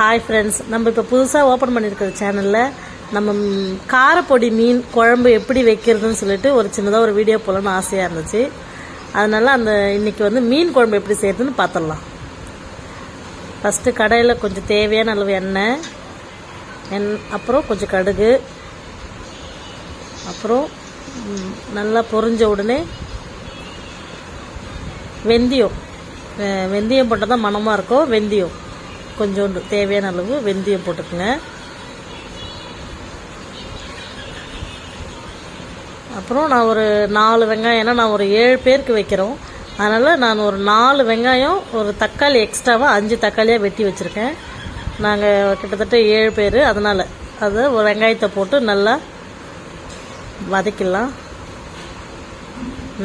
Hi friends நம்ம இப்போ புதுசாக ஓப்பன் பண்ணியிருக்கிற சேனலில் நம்ம காரப்பொடி மீன் குழம்பு எப்படி வைக்கிறதுன்னு சொல்லிட்டு ஒரு சின்னதாக ஒரு வீடியோ போடணும்னு ஆசையாக இருந்துச்சு. அதனால் அந்த இன்றைக்கி வந்து மீன் குழம்பு எப்படி செய்கிறதுன்னு பார்த்துடலாம் ஃபஸ்ட்டு கடையில் கொஞ்சம் தேவையான அளவு எண்ணெய் எண் அப்புறம் கொஞ்சம் கடுகு அப்புறம் நல்லா பொரிஞ்ச உடனே வெந்தயம். வெந்தயம் போட்டால் தான் மணமாக இருக்கும். வெந்தயம். கொஞ்சோண்டு தேவையான அளவு வெந்தயம் போட்டுக்கங்க. அப்புறம் நான் ஒரு நாலு வெங்காயம் ஏன்னா நான் ஒரு ஏழு பேருக்கு வைக்கிறோம். அதனால் நான் ஒரு நாலு வெங்காயம் ஒரு தக்காளி எக்ஸ்ட்ராவாக அஞ்சு தக்காளியாக வெட்டி வச்சுருக்கேன். நாங்கள் கிட்டத்தட்ட ஏழு பேர் அதனால் அதை ஒரு வெங்காயத்தை போட்டு நல்லா வதக்கிடலாம்.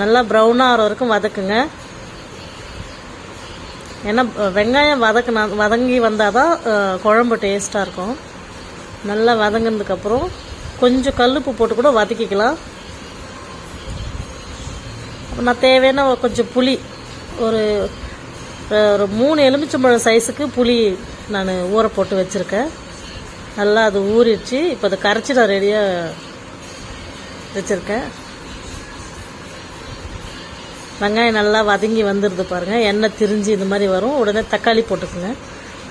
நல்லா ப்ரௌனாக ஆகிற வரைக்கும் வதக்குங்க. ஏன்னா வெங்காயம் வதக்கினா வதங்கி வந்தால் தான் குழம்பு டேஸ்ட்டாக இருக்கும். நல்லா வதங்கினதுக்கப்புறம் கொஞ்சம் கல்லுப்பு போட்டு கூட வதக்கிக்கலாம். நான் தேவையான கொஞ்சம் புளி ஒரு ஒரு மூணு எலுமிச்சம்பழம் சைஸுக்கு புளி நான் ஊற போட்டு வச்சுருக்கேன். நல்லா அது ஊறிடுச்சு. இப்போ அதை கரைச்சி நான் ரெடியாக வச்சுருக்கேன். வெங்காயம் நல்லா வதங்கி வந்துடுது பாருங்கள் எண்ணெய் திரிஞ்சு இந்த மாதிரி வரும். உடனே தக்காளி போட்டுக்குங்க.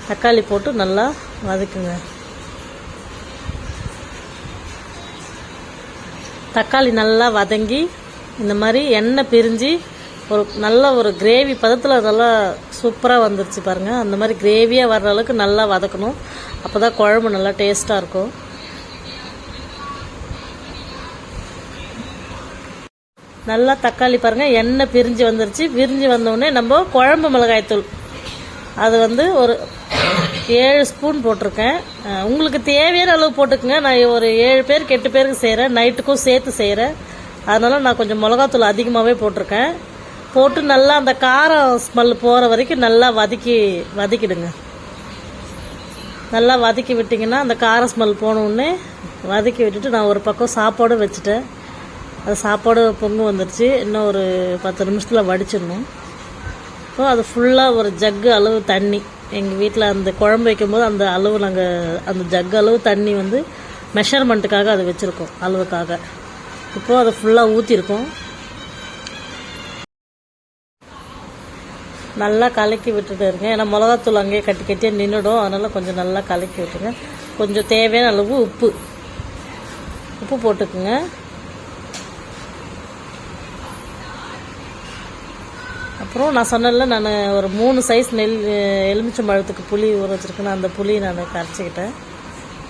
தக்காளி போட்டு நல்லா வதக்குங்க. தக்காளி நல்லா வதங்கி இந்த மாதிரி எண்ணெய் பிரிஞ்சு ஒரு நல்ல ஒரு கிரேவி பதத்தில் நல்லா சூப்பராக வந்துருச்சு பாருங்கள் அந்த மாதிரி கிரேவியாக வர்ற அளவுக்கு நல்லா வதக்கணும். அப்போ தான் குழம்பு நல்லா டேஸ்ட்டாக இருக்கும். நல்லா தக்காளி பாருங்கள் எண்ணெய் பிரிஞ்சு வந்துருச்சு. பிரிஞ்சு வந்தோடனே நம்ம குழம்பு மிளகாய்த்தூள். அது வந்து ஒரு ஏழு ஸ்பூன் போட்டிருக்கேன். உங்களுக்கு தேவையான அளவு போட்டுக்கங்க. நான் ஒரு ஏழு பேருக்கு எட்டு பேருக்கு செய்கிறேன் நைட்டுக்கும் சேர்த்து செய்கிறேன் அதனால் நான் கொஞ்சம் மிளகாத்தூள் அதிகமாகவே போட்டிருக்கேன். போட்டு நல்லா அந்த காரம் ஸ்மெல் போகிற வரைக்கும் நல்லா வதக்கி வதக்கிடுங்க. நல்லா வதக்கி விட்டிங்கன்னா அந்த கார ஸ்மெல் போனோடனே வதக்கி விட்டுட்டு நான் ஒரு பக்கம் சாப்பாடும் வச்சுட்டேன். அது சாப்பாடு பொங்கு வந்துருச்சு. இன்னும் ஒரு பத்து நிமிஷத்தில் வடிச்சிடணும். இப்போ அது ஃபுல்லாக ஒரு ஜக்கு அளவு தண்ணி. எங்கள் வீட்டில் அந்த குழம்பு வைக்கும்போது அந்த அளவு நாங்கள் அந்த ஜக்கு அளவு தண்ணி வந்து மெஷர்மெண்ட்டுக்காக அதை வச்சுருக்கோம் அளவுக்காக. இப்போது அதை ஃபுல்லாக ஊற்றிருக்கோம் நல்லா கலக்கி விட்டுட்டு இருங்க. ஏன்னா மிளகாத்தூள் அங்கேயே கட்டி கட்டியே நின்றுடும் அதனால் கொஞ்சம் நல்லா கலக்கி விட்டுருங்க. கொஞ்சம் தேவையான அளவு உப்பு. உப்பு போட்டுக்குங்க. அப்புறம் நான் சொன்னல நான் ஒரு மூணு சைஸ் நெல் எலுமிச்சம் பழத்துக்கு புளி ஊற வச்சுருக்கேன்னு அந்த புளி நான் கரைச்சிக்கிட்டேன்.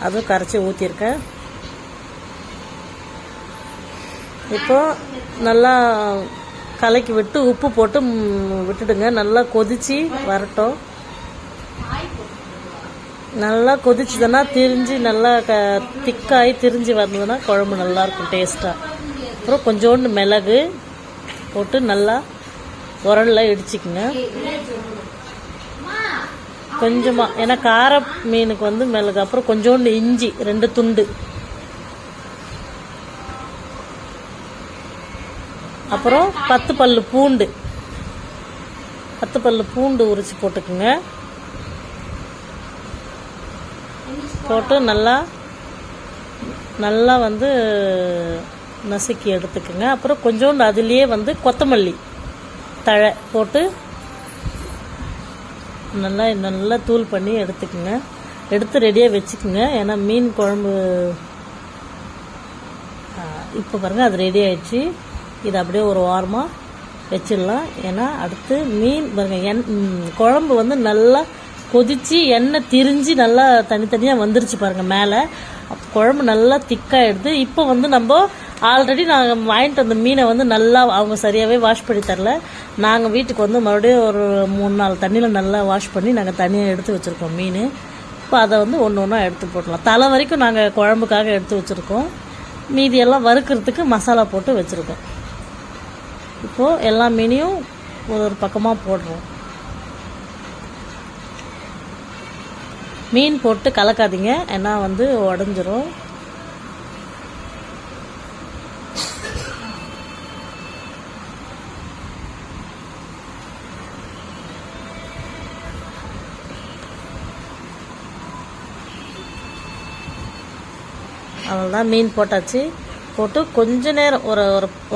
அதுவும் கரைச்சி ஊற்றிருக்கேன் இப்போ நல்லா கலக்கி விட்டு உப்பு போட்டு விட்டுடுங்க. நல்லா கொதிச்சு வரட்டும். நல்லா கொதிச்சுதுன்னா திரிஞ்சு நல்லா க திக்காகி திரிஞ்சு வந்ததுன்னா குழம்பு நல்லாயிருக்கும் டேஸ்ட்டாக அப்புறம் கொஞ்சோண்டு மிளகு போட்டு நல்லா உரல்லாம் இடிச்சிக்கங்க. கொஞ்சமாக ஏன்னா கார மீனுக்கு வந்து மிளகு அப்புறம் கொஞ்சோண்டு இஞ்சி ரெண்டு துண்டு. அப்புறம் பத்து பல் பூண்டு. பத்து பல் பூண்டு உரிச்சு போட்டுக்குங்க. போட்டு நல்லா நல்லா வந்து நசுக்கி எடுத்துக்குங்க. அப்புறம் கொஞ்சோண்டு அதுலேயே வந்து கொத்தமல்லி. தழை போட்டு நல்லா நல்லா தூள் பண்ணி எடுத்துக்குங்க. எடுத்து ரெடியாக வச்சுக்குங்க. ஏன்னா மீன் குழம்பு இப்போ பாருங்கள் அது ரெடி ஆயிடுச்சு. இது அப்படியே ஒரு வாரமாக வச்சிடலாம். ஏன்னா அடுத்து மீன் பாருங்க எண் குழம்பு வந்து நல்லா கொதித்து எண்ணெய் திரிஞ்சு நல்லா தனித்தனியாக வந்துருச்சு பாருங்க மேலே. குழம்பு நல்லா திக்காகிடுது இப்போ வந்து நம்ம ஆல்ரெடி நாங்கள் வாங்கிட்டு வந்த மீனை வந்து நல்லா அவங்க சரியாகவே வாஷ் பண்ணி தரல. நாங்கள் வீட்டுக்கு வந்து மறுபடியும் ஒரு மூணு நாலு தண்ணியில் நல்லா வாஷ் பண்ணி நாங்கள் தனியாக எடுத்து வச்சுருக்கோம் மீன். இப்போ அதை வந்து ஒன்று ஒன்றா எடுத்து போட்டலாம் தலை வரைக்கும் நாங்கள் குழம்புக்காக எடுத்து வச்சுருக்கோம். மீதியெல்லாம் வறுக்கிறதுக்கு மசாலா போட்டு வச்சுருக்கோம். இப்போது எல்லா மீனையும் ஒரு ஒரு பக்கமாக போடுறோம். மீன் போட்டு கலக்காதீங்க. ஏன்னா வந்து உடஞ்சிரும். அவ்வளோதான் மீன் போட்டாச்சு. போட்டு கொஞ்ச நேரம் ஒரு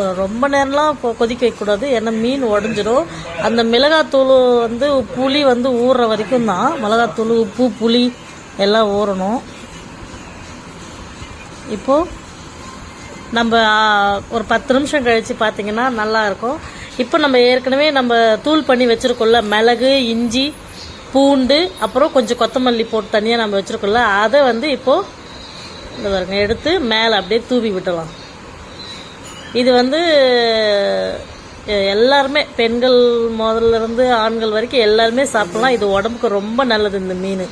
ஒரு ரொம்ப நேரம்லாம் கொதிக்க வைக்கக்கூடாது. ஏன்னா மீன் உடஞ்சிரும். அந்த மிளகாத்தூள் வந்து புளி வந்து ஊறுற வரைக்கும் தான். மிளகாத்தூள் உப்பு புளி எல்லாம் ஊறணும். இப்போது நம்ம ஒரு பத்து நிமிஷம் கழித்து பார்த்தீங்கன்னா நல்லா இருக்கும். இப்போ நம்ம ஏற்கனவே நம்ம தூள் பண்ணி வச்சுருக்கோம்ல மிளகு இஞ்சி பூண்டு அப்புறம் கொஞ்சம் கொத்தமல்லி போட்டு தனியாக நம்ம வச்சுருக்கோம்ல அதை வந்து இப்போது இந்த பாருங்க எடுத்து மேலே அப்படியே தூவி விட்டலாம் இது வந்து எல்லாருமே பெண்கள் முதல்ல இருந்து ஆண்கள் வரைக்கும் எல்லாருமே சாப்பிடலாம். இது உடம்புக்கு ரொம்ப நல்லது இந்த மீன்.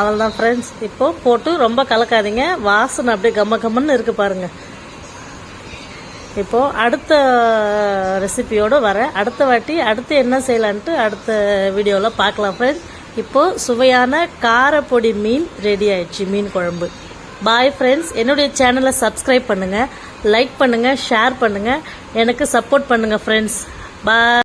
அவள் தான் ஃப்ரெண்ட்ஸ் இப்போ போட்டு ரொம்ப கலக்காதீங்க. வாசனை அப்படியே கம்ம கம்மன்னு இருக்கு பாருங்க. இப்போ அடுத்த ரெசிபியோடு வரேன். அடுத்த வாட்டி அடுத்து என்ன செய்யலான்ட்டு அடுத்த வீடியோவில் பார்க்கலாம் ஃப்ரெண்ட்ஸ் இப்போது சுவையான காரப்பொடி மீன் ரெடி ஆயிடுச்சு மீன் குழம்பு. பாய் ஃப்ரெண்ட்ஸ் என்னுடைய சேனலை சப்ஸ்கிரைப் பண்ணுங்கள் லைக் பண்ணுங்கள் ஷேர் பண்ணுங்கள் எனக்கு சப்போர்ட் பண்ணுங்கள் ஃப்ரெண்ட்ஸ் பாய்